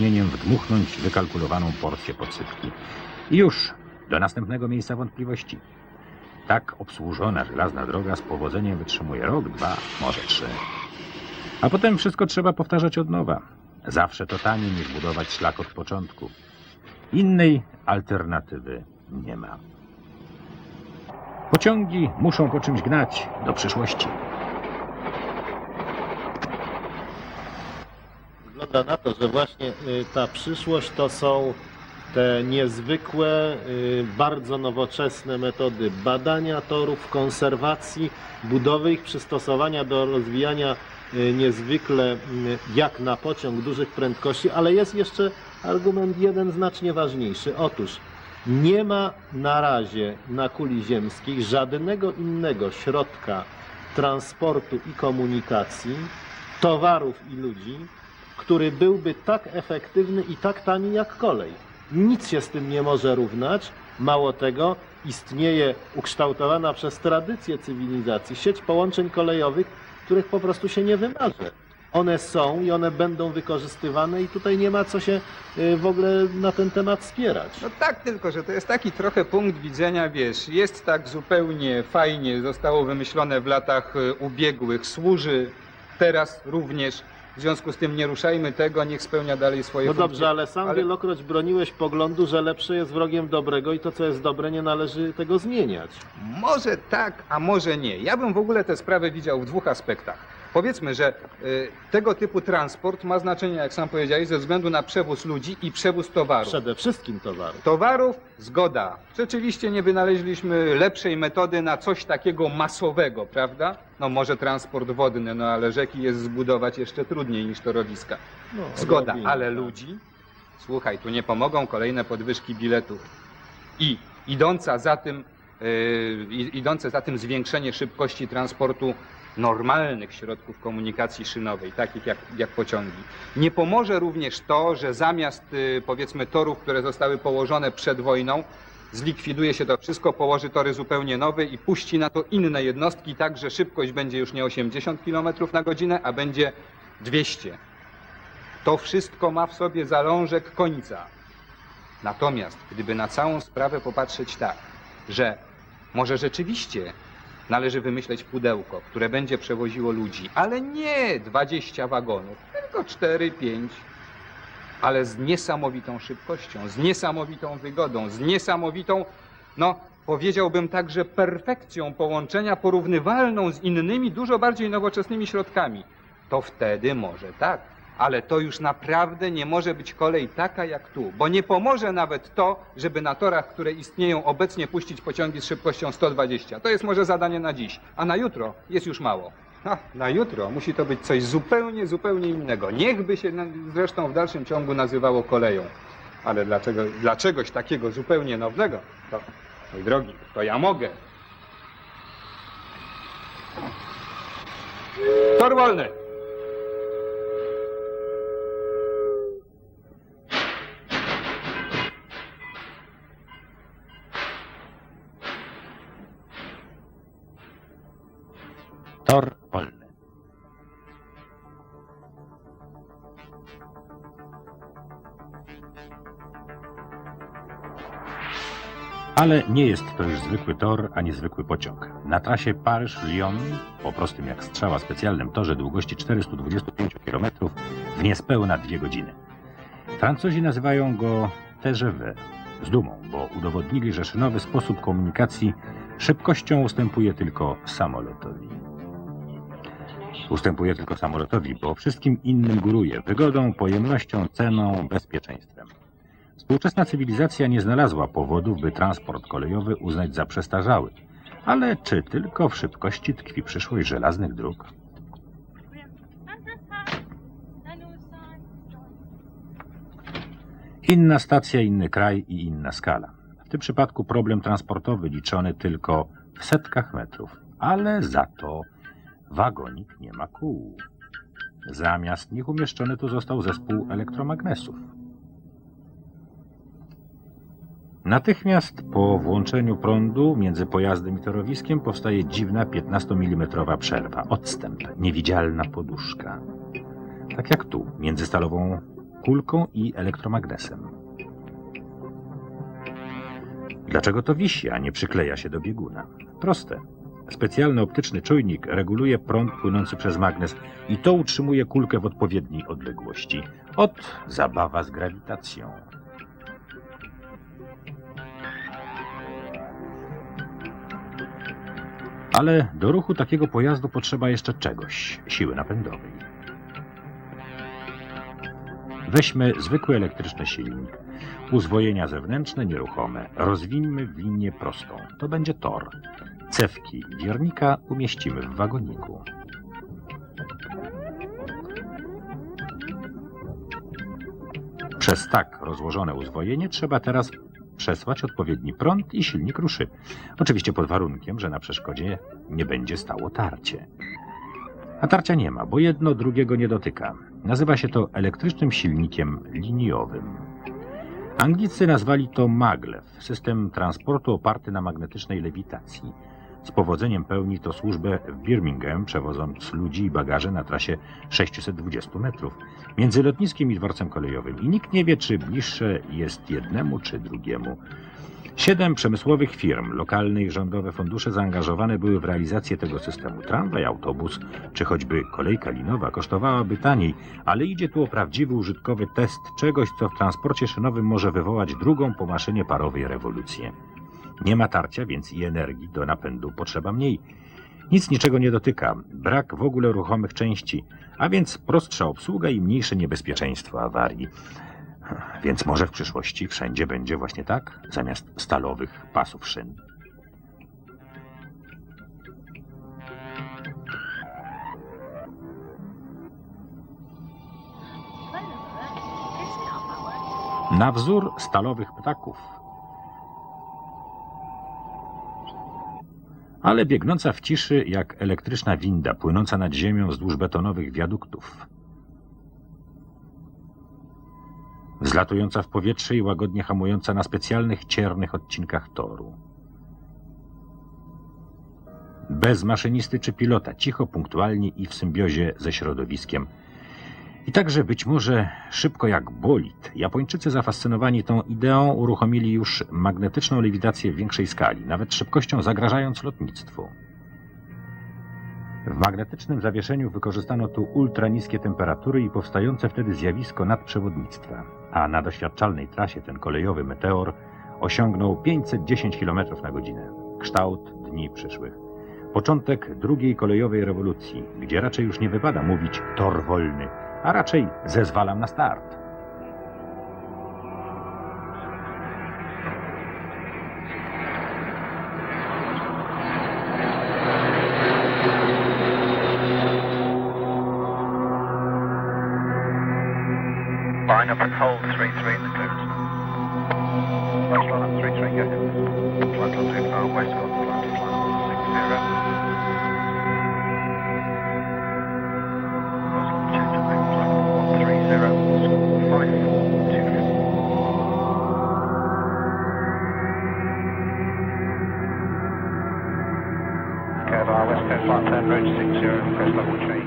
opóźnieniem wdmuchnąć wykalkulowaną porcję podsypki. I już do następnego miejsca wątpliwości. Tak obsłużona żelazna droga z powodzeniem wytrzymuje rok, dwa, może trzy. A potem wszystko trzeba powtarzać od nowa. Zawsze to taniej niż budować szlak od początku. Innej alternatywy nie ma. Pociągi muszą po czymś gnać do przyszłości. Wygląda na to, że właśnie y, ta przyszłość to są te niezwykłe, y, bardzo nowoczesne metody badania torów, konserwacji, budowy ich, przystosowania do rozwijania y, niezwykle jak na pociąg dużych prędkości, ale jest jeszcze argument jeden znacznie ważniejszy. Otóż nie ma na razie na kuli ziemskiej żadnego innego środka transportu i komunikacji towarów i ludzi, który byłby tak efektywny i tak tani jak kolej. Nic się z tym nie może równać. Mało tego, istnieje ukształtowana przez tradycję cywilizacji sieć połączeń kolejowych, których po prostu się nie wymarzy. One są i one będą wykorzystywane i tutaj nie ma co się y, w ogóle na ten temat spierać. No tak, tylko że to jest taki trochę punkt widzenia, wiesz, jest tak zupełnie fajnie, zostało wymyślone w latach e, ubiegłych, służy teraz również. W związku z tym nie ruszajmy tego, niech spełnia dalej swoje No funkcje. dobrze, ale sam ale- wielokroć broniłeś poglądu, że lepsze jest wrogiem dobrego i to, co jest dobre, nie należy tego zmieniać. Może tak, a może nie. Ja bym w ogóle tę sprawę widział w dwóch aspektach. Powiedzmy, że y, tego typu transport ma znaczenie, jak sam powiedziałeś, ze względu na przewóz ludzi i przewóz towarów. Przede wszystkim towarów. Towarów zgoda. Rzeczywiście nie wynaleźliśmy lepszej metody na coś takiego masowego, prawda? No może transport wodny, no ale rzeki jest zbudować jeszcze trudniej niż torowiska. No, Zgoda, odrobinę, ale tak. ludzi? Słuchaj, tu nie pomogą kolejne podwyżki biletów. I idąca za tym, i- idące za tym zwiększenie szybkości transportu normalnych środków komunikacji szynowej, takich jak, jak pociągi. Nie pomoże również to, że zamiast yy, powiedzmy torów, które zostały położone przed wojną, zlikwiduje się to wszystko, położy tory zupełnie nowe i puści na to inne jednostki, tak że szybkość będzie już nie 80 km na godzinę, a będzie 200. To wszystko ma w sobie zalążek końca. Natomiast gdyby na całą sprawę popatrzeć tak, że może rzeczywiście należy wymyśleć pudełko, które będzie przewoziło ludzi, ale nie 20 wagonów, tylko 4, 5, ale z niesamowitą szybkością, z niesamowitą wygodą, z niesamowitą, no powiedziałbym także perfekcją połączenia porównywalną z innymi, dużo bardziej nowoczesnymi środkami. To wtedy może tak. Ale to już naprawdę nie może być kolej taka jak tu, bo nie pomoże nawet to, żeby na torach, które istnieją obecnie, puścić pociągi z szybkością 120. To jest może zadanie na dziś, a na jutro jest już mało. A, na jutro musi to być coś zupełnie, zupełnie innego. Niechby się zresztą w dalszym ciągu nazywało koleją. Ale dlaczego, dla czegoś takiego zupełnie nowego, to, mój drogi, to ja mogę. Tor wolny! Tor wolny. Ale nie jest to już zwykły tor, ani zwykły pociąg. Na trasie Paryż-Lyon, po prostym jak strzała specjalnym torze długości 425 km, w niespełna dwie godziny. Francuzi nazywają go TGV z dumą, bo udowodnili, że szynowy sposób komunikacji szybkością ustępuje tylko samolotowi. Ustępuje tylko samolotowi, bo wszystkim innym góruje wygodą, pojemnością, ceną, bezpieczeństwem. Współczesna cywilizacja nie znalazła powodów, by transport kolejowy uznać za przestarzały. Ale czy tylko w szybkości tkwi przyszłość żelaznych dróg? Inna stacja, inny kraj i inna skala. W tym przypadku problem transportowy liczony tylko w setkach metrów, ale za to wagonik nie ma kół. Zamiast nich umieszczony tu został zespół elektromagnesów. Natychmiast po włączeniu prądu między pojazdem i torowiskiem powstaje dziwna 15 mm przerwa, odstęp, niewidzialna poduszka. Tak jak tu, między stalową kulką i elektromagnesem. Dlaczego to wisi, a nie przykleja się do bieguna? Proste. Specjalny optyczny czujnik reguluje prąd płynący przez magnes i to utrzymuje kulkę w odpowiedniej odległości. Ot, zabawa z grawitacją. Ale do ruchu takiego pojazdu potrzeba jeszcze czegoś siły napędowej. Weźmy zwykły elektryczny silnik. Uzwojenia zewnętrzne nieruchome. Rozwińmy linię prostą. To będzie tor. Cewki wiernika umieścimy w wagoniku. Przez tak rozłożone uzwojenie trzeba teraz przesłać odpowiedni prąd i silnik ruszy. Oczywiście pod warunkiem, że na przeszkodzie nie będzie stało tarcie. A tarcia nie ma, bo jedno drugiego nie dotyka. Nazywa się to elektrycznym silnikiem liniowym. Anglicy nazwali to maglev, system transportu oparty na magnetycznej lewitacji. Z powodzeniem pełni to służbę w Birmingham, przewodząc ludzi i bagaże na trasie 620 metrów między lotniskiem i dworcem kolejowym. I nikt nie wie, czy bliższe jest jednemu czy drugiemu. Siedem przemysłowych firm, lokalne i rządowe fundusze zaangażowane były w realizację tego systemu. Tramwaj, autobus czy choćby kolejka linowa kosztowałaby taniej, ale idzie tu o prawdziwy użytkowy test czegoś, co w transporcie szynowym może wywołać drugą po maszynie parowej rewolucję. Nie ma tarcia, więc i energii do napędu potrzeba mniej. Nic niczego nie dotyka, brak w ogóle ruchomych części, a więc prostsza obsługa i mniejsze niebezpieczeństwo awarii. Więc może w przyszłości wszędzie będzie właśnie tak, zamiast stalowych pasów szyn. Na wzór stalowych ptaków. Ale biegnąca w ciszy jak elektryczna winda płynąca nad ziemią wzdłuż betonowych wiaduktów. Zlatująca w powietrze i łagodnie hamująca na specjalnych ciernych odcinkach toru. Bez maszynisty czy pilota, cicho, punktualnie i w symbiozie ze środowiskiem. I także być może szybko jak bolid. Japończycy zafascynowani tą ideą uruchomili już magnetyczną lewitację w większej skali, nawet szybkością zagrażając lotnictwu. W magnetycznym zawieszeniu wykorzystano tu ultraniskie temperatury i powstające wtedy zjawisko nadprzewodnictwa, a na doświadczalnej trasie ten kolejowy meteor osiągnął 510 km na godzinę. Kształt dni przyszłych. Początek drugiej kolejowej rewolucji, gdzie raczej już nie wypada mówić tor wolny, a raczej zezwalam na start. Line up and hold 3-3 in the clearance. West line up 3-3, go ahead. Flight on too far west, got flight flight 6-0. West line change of name, flight 130, 5424. Care West Coast flight 10, road 60, request level change.